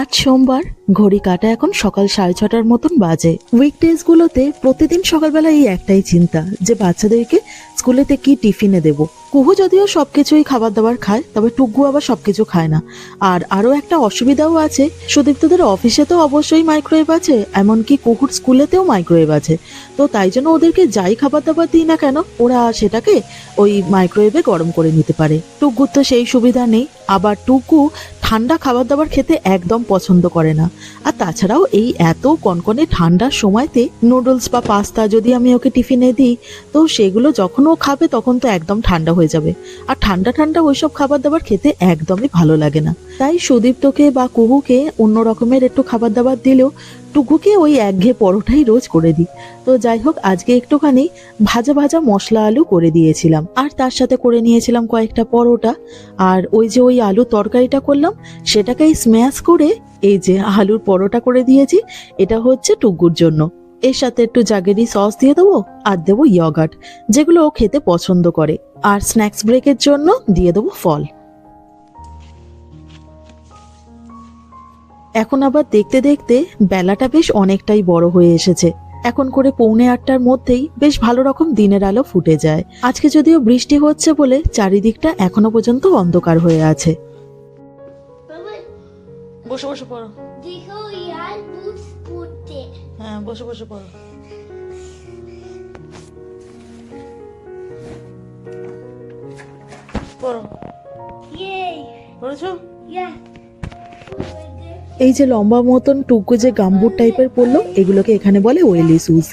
আজ সোমবার, ঘড়ি কাটা এখন সকাল সাড়ে ছটার মতন বাজে। উইকডেজ গুলোতে প্রতিদিন সকালবেলা এই একটাই চিন্তা, যে বাচ্চাদেরকে স্কুলেতে কি টিফিনে দেব। কুহু যদিও সবকিছুই খাবার দাবার খায়, তবে টুকু আবার সবকিছু খায় না। আর আরও একটা অসুবিধাও আছে, সুদীপ্তদের অফিসে তো অবশ্যই মাইক্রোওয়েভ আছে, এমনকি কুহুর স্কুলেতেও মাইক্রোওয়েভ আছে। তো তাই জন্য ওদেরকে যাই খাবার দাবার দিই না কেন, ওরা সেটাকে ওই মাইক্রোওয়েভে গরম করে নিতে পারে। টুকুর তো সেই সুবিধা নেই, আবার টুকু ঠান্ডা খাবার দাবার খেতে একদম পছন্দ করে না। আর তাছাড়াও এই এত কনকনে ঠান্ডার সময়তে নুডলস বা পাস্তা যদি আমি ওকে টিফিনে দিই, তো সেগুলো যখন ও খাবে তখন তো একদম ঠান্ডা হয়ে যাবে। আর ঠান্ডা ঠান্ডা ওইসব খাবার দাবার খেতে একদমই ভালো লাগে না। তাই সুদীপ্তকে বা কুহুকে অন্য রকমের একটু খাবার দাবার দিলেও টুকুকে ওই একঘেয়ে পরোটাই রোজ করে দিই। তো যাই হোক, আজকে একটুখানি ভাজা ভাজা মশলা আলু করে দিয়েছিলাম। আর তার সাথে করে নিয়েছিলাম কয়েকটা পরোটা। আর ওই যে ওই আলু তরকারিটা করলাম সেটাকেই স্ম্যাশ করে এই যে আলুর পরোটা করে দিয়েছি, এটা হচ্ছে টুকুর জন্য। এর সাথে একটু জাগেরি সস দিয়ে দেবো, আর দেবো ইয়গার্ট যেগুলো ও খেতে পছন্দ করে। আর স্ন্যাক্স ব্রেকের জন্য দিয়ে দেবো ফল। এখন আবার দেখতে দেখতে বেলাটা বেশ অনেকটাই বড় হয়ে এসেছে। এখন করে পৌনে আটটার মধ্যেই বেশ ভালো রকম দিনের আলো ফুটে যায়। আজকে যদিও বৃষ্টি হচ্ছে বলে চারিদিকটা এখনও পর্যন্ত অন্ধকার হয়ে আছে। বসে বসে পড়ো। হ্যাঁ বসে বসে পড়ো। পড়ো। ইয়ে পড়েছো? ইয়া এই যে লম্বা মতন টুকু যে গাম্বুট টাইপের পড়ল, এগুলোকে এখানে বলে ওয়েলি শুজ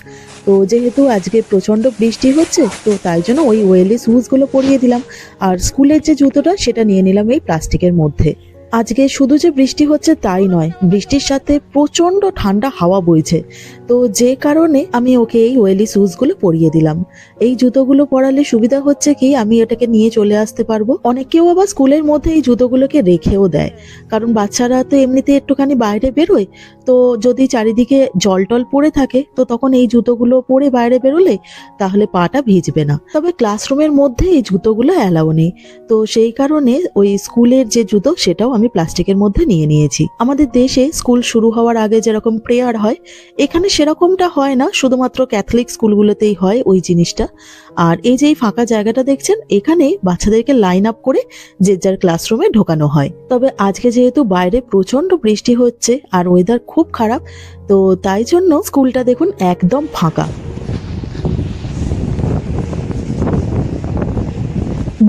তো যেহেতু আজকে প্রচণ্ড বৃষ্টি হচ্ছে, তো তাই জন্য ওই ওয়েলি শুজগুলো পরিয়ে দিলাম। আর স্কুলের যে জুতোটা, সেটা নিয়ে নিলাম এই প্লাস্টিকের মধ্যে। আজকে শুধু যে বৃষ্টি হচ্ছে তাই নয়, বৃষ্টির সাথে প্রচণ্ড ঠান্ডা হাওয়া বইছে। তো যে কারণে আমি ওকে এই ওয়েলি শুজগুলো পরিয়ে দিলাম। এই জুতোগুলো পরালে সুবিধা হচ্ছে কি, আমি এটাকে নিয়ে চলে আসতে পারব। অনেকেও আবার স্কুলের মধ্যে এই জুতোগুলোকে রেখেও দেয়। কারণ বাচ্চারা তো এমনিতে একটুখানি বাইরে বেরোয়, তো যদি চারিদিকে জল টল পড়ে থাকে, তো তখন এই জুতোগুলো পরে বাইরে বেরোলে তাহলে পাটা ভিজবে না। তবে ক্লাসরুমের মধ্যে এই জুতোগুলো অ্যালাউ নেই। তো সেই কারণে ওই স্কুলের যে জুতো, সেটাও আমি প্লাস্টিকের মধ্যে নিয়ে নিয়েছি। আমাদের দেশে স্কুল শুরু হওয়ার আগে যেরকম প্রেয়ার হয়, এখানে সেরকমটা হয় না। শুধুমাত্র ক্যাথলিক স্কুলগুলোতেই হয় ওই জিনিসটা। আর এই যে ফাঁকা জায়গাটা দেখছেন, এখানে বাচ্চাদেরকে লাইন আপ করে যে যার ক্লাসরুমে ঢোকানো হয়। তবে আজকে যেহেতু বাইরে প্রচণ্ড বৃষ্টি হচ্ছে আর ওয়েদার খুব খারাপ, তো তাই জন্য স্কুলটা দেখুন একদম ফাঁকা।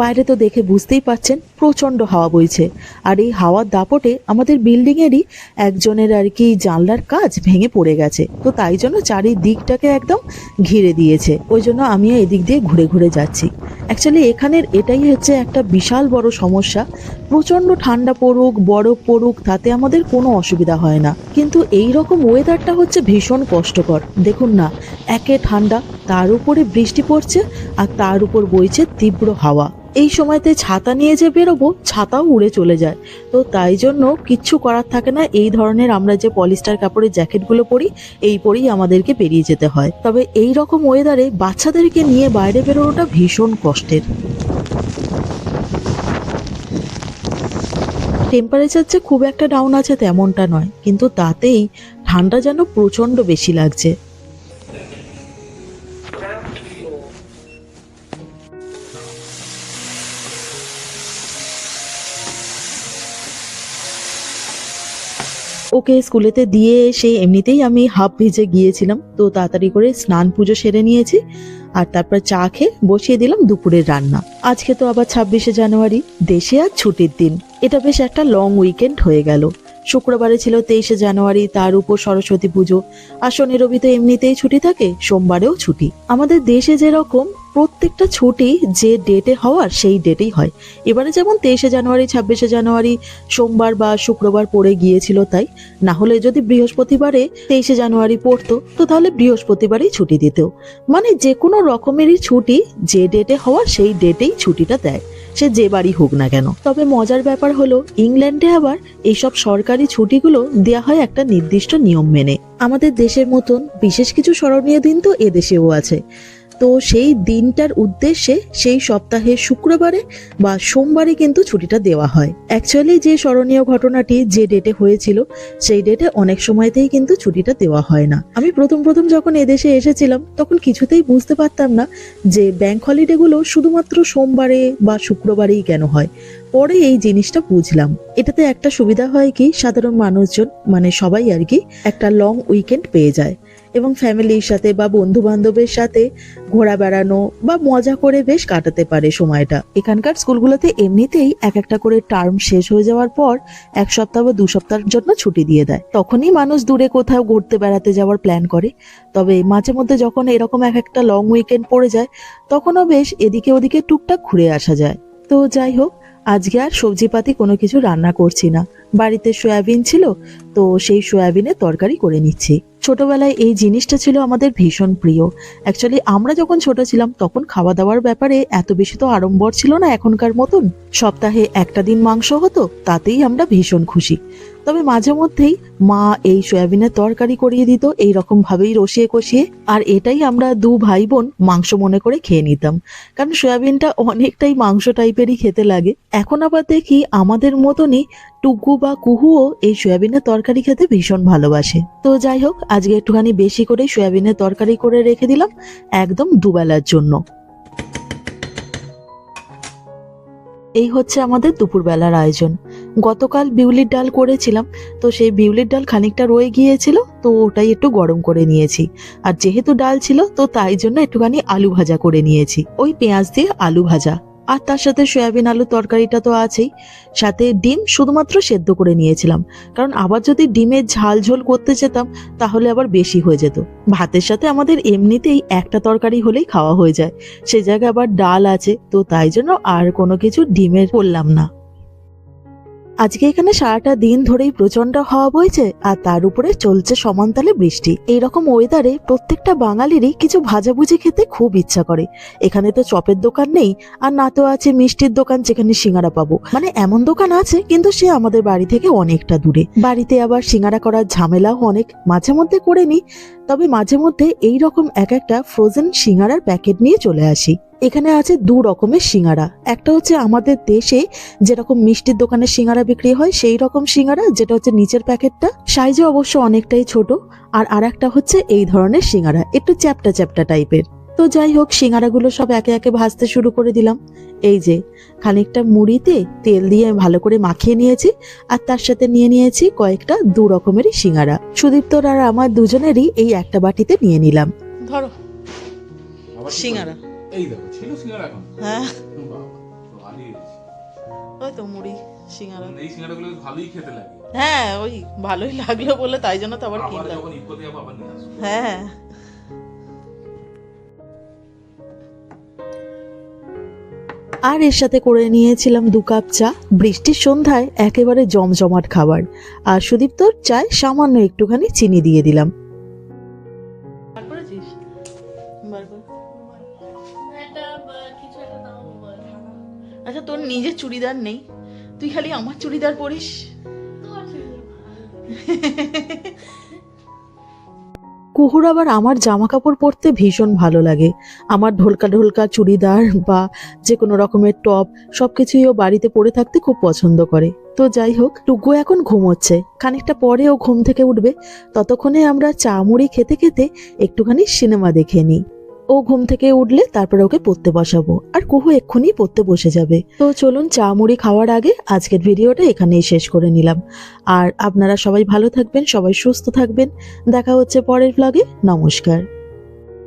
বাইরে তো দেখে বুঝতেই পাচ্ছেন প্রচণ্ড হাওয়া বইছে। আর এই হাওয়ার দাপটে আমাদের বিল্ডিং এরই একজনের আর কি জানলার কাজ ভেঙে পড়ে গেছে। তো তাই জন্য চারিদিকটাকে একদম ঘিরে দিয়েছে। ওই জন্য আমিও এদিক দিয়ে ঘুরে ঘুরে যাচ্ছি। অ্যাকচুয়ালি এখানের এটাই হচ্ছে একটা বিশাল বড় সমস্যা। প্রচণ্ড ঠান্ডা পড়ুক, বরফ পড়ুক, তাতে আমাদের কোনো অসুবিধা হয় না। কিন্তু এই রকম ওয়েদারটা হচ্ছে ভীষণ কষ্টকর। দেখুন না, একে ঠান্ডা, তার উপরে বৃষ্টি পড়ছে, আর তার উপর বইছে তীব্র হাওয়া। এই সময়তে ছাতা নিয়ে যে বেরোবো, ছাতাও উড়ে চলে যায়। তো তাই জন্য কিচ্ছু করার থাকে না। এই ধরনের আমরা যে পলিস্টার কাপড়ের জ্যাকেটগুলো পরি, এই পরেই আমাদেরকে বেরিয়ে যেতে হয়। তবে এই রকম ওয়েদারে বাচ্চাদেরকে নিয়ে বাইরে বেরোনোটা ভীষণ কষ্টের। টেম্পারেচার যে খুব একটা ডাউন আছে তেমনটা নয়, কিন্তু তাতেই ঠান্ডা যেন প্রচণ্ড বেশি লাগছে। ওকে স্কুলেতে দিয়ে এসে এমনিতেই আমি হাফ ভিজে গিয়েছিলাম। তো তাড়াতাড়ি করে স্নান পুজো সেরে নিয়েছি আর তারপর চা খেয়ে বসিয়ে দিলাম দুপুরের রান্না। আজকে তো আবার ছাব্বিশে জানুয়ারি, দেশে আর ছুটির দিন। এটা বেশ একটা লং উইকেন্ড হয়ে গেল। শুক্রবারে ছিল তেইশে জানুয়ারি, তার উপর সরস্বতী পুজো। আর শনি রবি তো এমনিতেই ছুটি থাকে, সোমবারেও ছুটি। আমাদের দেশে যেরকম প্রত্যেকটা ছুটি যে ডেটে হওয়ার সেই ডেটেই হয়। এবারে যেমন তেইশে জানুয়ারি, ছাব্বিশে জানুয়ারি, সোমবার বা শুক্রবার পড়ে গিয়েছিল তাই, না হলে যদি বৃহস্পতিবারে তেইশে জানুয়ারি পড়তো, তো তাহলে বৃহস্পতিবারেই ছুটি দিত। মানে যে কোনো রকমেরই ছুটি যে ডেটে হওয়ার সেই ডেটেই ছুটিটা দেয়। সে যে বাড়ি হোক না কেন। তবে মজার ব্যাপার হলো, ইংল্যান্ডে আবার এইসব সরকারি ছুটিগুলো দেয়া হয় একটা নির্দিষ্ট নিয়ম মেনে। আমাদের দেশের মতন বিশেষ কিছু স্মরণীয় দিন তো এদেশেও আছে। তো সেই দিনটার উদ্দেশ্যে সেই সপ্তাহের শুক্রবারে বা সোমবারে কিন্তু ছুটিটা দেওয়া হয়। অ্যাকচুয়ালি যে স্মরণীয় ঘটনাটি যে ডেটে হয়েছিল, সেই ডেটে অনেক সময়তেই কিন্তু ছুটিটা দেওয়া হয় না। আমি প্রথম প্রথম যখন এদেশে এসেছিলাম, তখন কিছুতেই বুঝতে পারতাম না যে ব্যাংক হলিডেগুলো শুধুমাত্র সোমবারে বা শুক্রবারেই কেন হয়। পরে এই জিনিসটা বুঝলাম। এটাতে একটা সুবিধা হয় কি, সাধারণ মানুষজন মানে সবাই আর কি, একটা লং উইকেন্ড পেয়ে যায়। এবং ফ্যামিলির সাথে বা বন্ধু বান্ধবের সাথে ঘোরা বেড়ানো বা মজা করে বেশ কাটাতে পারে সময়টা। এখানকার স্কুলগুলোতে এমনিতেই এক একটা করে টার্ম শেষ হয়ে যাওয়ার পর এক সপ্তাহ বা দু সপ্তাহের জন্য ছুটি দিয়ে দেয়। তখনই মানুষ দূরে কোথাও ঘুরতে বেড়াতে যাওয়ার প্ল্যান করে। তবে মাঝে মধ্যে যখন এরকম এক একটা লং উইকেন্ড পড়ে যায়, তখনও বেশ এদিকে ওদিকে টুকটাক ঘুরে আসা যায়। তো যাই হোক আজকে আর সবজিপাতি কোনো কিছু রান্না করছি না। বাড়িতে সয়াবিন ছিল, তো সেই সয়াবিনের তরকারি করে নিচ্ছি। ছোটবেলায় এই জিনিসটা ছিল আমাদের ভীষণ প্রিয়। অ্যাকচুয়ালি আমরা যখন ছোট ছিলাম, তখন খাওয়া দাওয়ার ব্যাপারে এত বেশি তো আড়ম্বর ছিল না এখনকার মতন। সপ্তাহে একটা দিন মাংস হতো, তাতেই আমরা ভীষণ খুশি। তবে মাঝে মধ্যেই মা এই সয়াবিনের তরকারি করিয়ে দিত এই রকম ভাবেই রসিয়ে কষিয়ে। আর এটাই আমরা দু ভাই বোন মাংস মনে করে খেয়ে নিতাম। কারণ সয়াবিনটা অনেকটাই মাংস টাইপেরই খেতে লাগে। এখন আবার দেখি আমাদের মতনই টুকু বা কুহুও এই সয়াবিনের তরকারি খেতে ভীষণ ভালোবাসে। তো যাই হোক, আজকে একটুখানি বেশি করে সয়াবিনের তরকারি করে রেখে দিলাম একদম দুবেলার জন্য। এই হচ্ছে আমাদের দুপুরবেলার আয়োজন। গতকাল বিউলির ডাল করেছিলাম, তো সেই বিউলির ডাল খানিকটা রয়ে গিয়েছিল, তো ওটাই একটু গরম করে নিয়েছি। আর যেহেতু ডাল ছিল, তো তাই জন্য একটুখানি আলু ভাজা করে নিয়েছি। ওই পেঁয়াজ দিয়ে আলু ভাজা। আর তার সাথে সয়াবিন আলু তরকারিটা তো আছেই। সাথে ডিম শুধুমাত্র সেদ্ধ করে নিয়েছিলাম। কারণ আবার যদি ডিমের ঝাল ঝোল করতে যেতাম, তাহলে আবার বেশি হয়ে যেত। ভাতের সাথে আমাদের এমনিতেই একটা তরকারি হলেই খাওয়া হয়ে যায়। সে জায়গায় আবার ডাল আছে, তো তাই জন্য আর কোনো কিছু ডিমের করলাম না। আজকে এখানে সারাটা দিন ধরেই প্রচণ্ড হাওয়া বইছে আর তার উপরে চলছে সমানতালে বৃষ্টি। এইরকম ওয়েদারে প্রত্যেকটা বাঙালিরই কিছু ভাজাভুজি খেতে খুব ইচ্ছা করে। এখানে তো চপের দোকান নেই, আর না তো আছে মিষ্টির দোকান যেখানে সিঙ্গারা পাবো। মানে এমন দোকান আছে, কিন্তু সে আমাদের বাড়ি থেকে অনেকটা দূরে। বাড়িতে আবার সিঙ্গারা করার ঝামেলাও অনেক। মাঝে মধ্যে করে নিই তবে মাঝে মধ্যে এই রকম এক একটা ফ্রোজেন সিঙ্গারার প্যাকেট নিয়ে চলে আসি। এখানে আছে দু রকমের সিঙ্গারা। একটা হচ্ছে আমাদের দেশে যেরকম মিষ্টির দোকানে সিঙ্গারা বিক্রি হয়, সেই রকম সিঙ্গারা, যেটা হচ্ছে নিচের প্যাকেটটা। সাইজে অবশ্য অনেকটাই ছোট। আর আর একটা হচ্ছে এই ধরনের সিঙ্গারা। একটু চ্যাপটা চ্যাপটা টাইপের তো যাই হোক সিঙ্গারাগুলো সব একে একে ভাজতে শুরু করে দিলাম। এই যে খানিকটা মুড়িতে তেল দিয়ে ভালো করে মাখিয়ে নিয়েছি আর তার সাথে নিয়ে নিয়েছি কয়েকটা দু রকমেরই সিঙ্গারা। সুদীপ্তর আর আমার দুজনেরই এই একটা বাটিতে নিয়ে নিলাম। ধরো। সিঙ্গারা। এই দেখো ছিল সিঙ্গারা এখন। হ্যাঁ। ওই তো মুড়ি সিঙ্গারা। এই সিঙ্গারাগুলো ভালোই খেতে লাগে। হ্যাঁ ওই ভালোই লাগল বলে তাই জন্য তো আবার কিনলাম। যখন ঈদ করতে যাব আবার নিয়ে আসব। হ্যাঁ। আর এর সাথে করে নিয়েছিলাম দু কাপ চা। বৃষ্টির সন্ধ্যায় একেবারে জমজমাট খাবার। আর সুদীপ্তর চায় সামান্য একটুখানি চিনি দিয়ে দিলাম। আচ্ছা তোর নিজের চুড়িদার নেই। তুই খালি আমার চুড়িদার পরিস। কুহুর আবার আমার জামা কাপড় পরতে ভীষণ ভালো লাগে। আমার ঢোলকা ঢোলকা, চুড়িদার বা যে কোনো রকমের টপ সব কিছুই ও বাড়িতে পরে থাকতে খুব পছন্দ করে। তো যাই হোক, টুকু এখন ঘুমোচ্ছে। খানিকটা পরে ও ঘুম থেকে উঠবে। ততক্ষণে আমরা চা মুড়ি খেতে খেতে একটুখানি সিনেমা দেখে নিই। ও ঘুম থেকে উঠলে তারপরে ওকে পড়তে বসাবো। আর কুহু এক্ষুনি পড়তে বসে যাবে। তো চলুন চা মুড়ি খাওয়ার আগে আজকের ভিডিওটা এখানেই শেষ করে নিলাম। আর আপনারা সবাই ভালো থাকবেন, সবাই সুস্থ থাকবেন। দেখা হচ্ছে পরের ব্লগে নমস্কার।